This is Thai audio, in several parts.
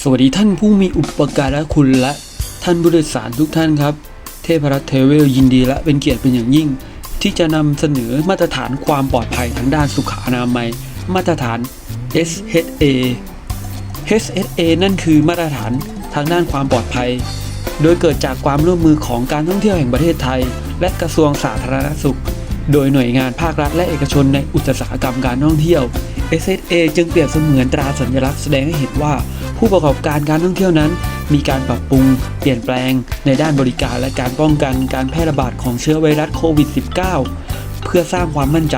สวัสดีท่านผู้มีอุปการะคุณและท่านผู้โดยสารทุกท่านครับ เทพรัตน์เทเวลยินดีและเป็นเกียรติเป็นอย่างยิ่ง ที่จะนำเสนอมาตรฐานความปลอดภัยทางด้านสุขอนามัย มาตรฐาน SHA HSA นั่นคือมาตรฐานทางด้านความปลอดภัย โดยเกิดจากความร่วมมือของการท่องเที่ยวแห่งประเทศไทย และกระทรวงสาธารณสุข โดยหน่วยงานภาครัฐและเอกชนในอุตสาหกรรมการท่องเที่ยว SSA จึงเปรียบเสมือนตราสัญลักษณ์แสดงให้เห็นว่า ผู้ประกอบการการท่องเที่ยวนั้น มีการปรับปรุง เปลี่ยนแปลง ในด้านบริการและการป้องกันการแพร่ระบาดของเชื้อไวรัสโควิด -19 เพื่อสร้างความมั่นใจ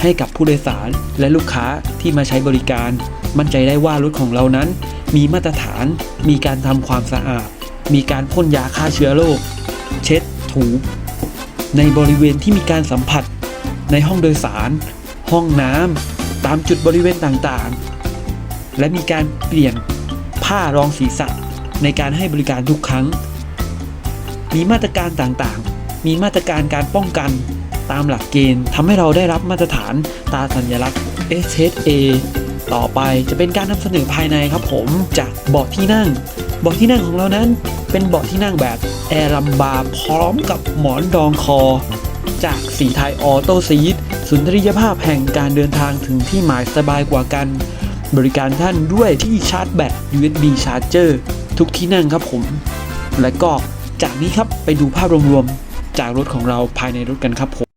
ให้กับผู้โดยสารและลูกค้าที่มาใช้บริการ มั่นใจได้ว่ารถของเรานั้น มีมาตรฐาน มีการทำความสะอาด มีการพ่นยาฆ่าเชื้อโรคเช็ด ถู ในบริเวณที่มีการสัมผัส ในห้องโดยสาร ห้องน้ำตามจุดบริเวณต่างๆ และมีการเปลี่ยนผ้ารองศีรษะในการให้บริการทุกครั้ง มีมาตรการต่างๆ มีมาตรการการป้องกันตามหลักเกณฑ์ทำให้เราได้รับมาตรฐานตราสัญลักษณ์ SHA ต่อไปจะเป็นการนำเสนอภายในครับผมจากเบาะที่นั่ง เบาะที่นั่งของเรานั้นเป็นเบาะที่นั่งแบบแอร์ลัมบาร์พร้อมกับหมอนรองคอ จากสีไทยออโต้ซีดสุนทรียภาพแห่งการเดินทางถึงที่หมายสบายกว่ากัน บริการท่านด้วยที่ชาร์จแบต USB Charger ทุกที่นั่งครับผม และก็จากนี้ครับไปดูภาพรวมๆจากรถของเราภายในรถกันครับผม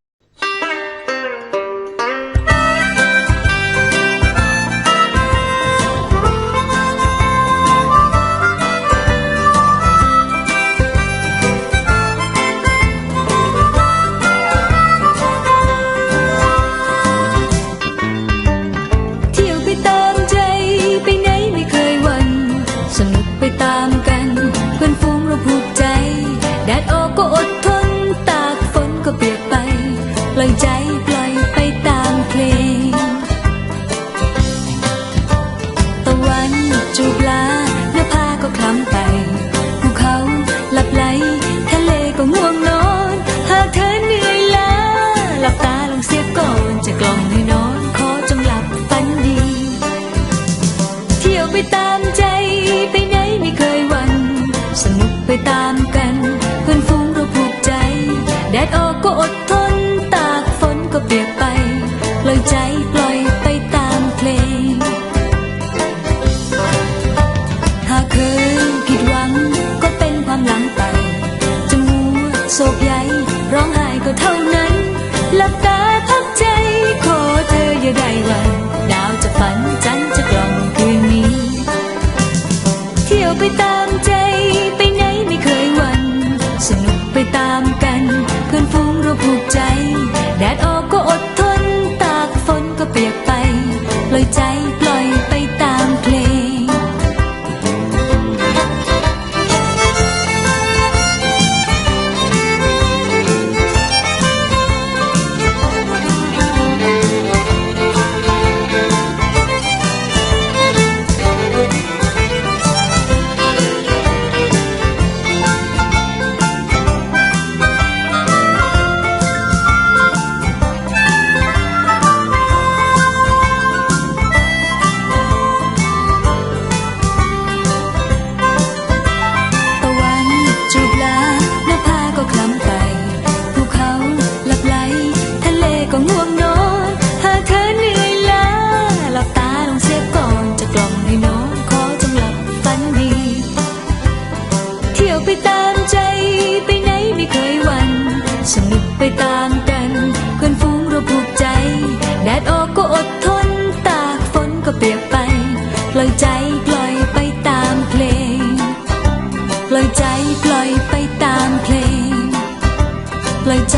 อดทนตากฝนก็เปียกไปปล่อยใจปล่อยไปตามเพลง หากเคยผิดหวังก็เป็นความหลังไปจะมัวโศกใยร้องไห้ก็เท่านั้นหลับตาพักใจขอเธออย่าได้วันดาวจะฝันจันจะกล่อมคืนนี้ เที่ยวไปตาม ไปตามกันเพื่อนฝูงเราผูกใจ แดดออกก็อดทน ตากฝนก็เปียกไป ปล่อยใจปล่อยไปตามเพลง ปล่อยใจปล่อยไปตามเพลง ปล่อยใจ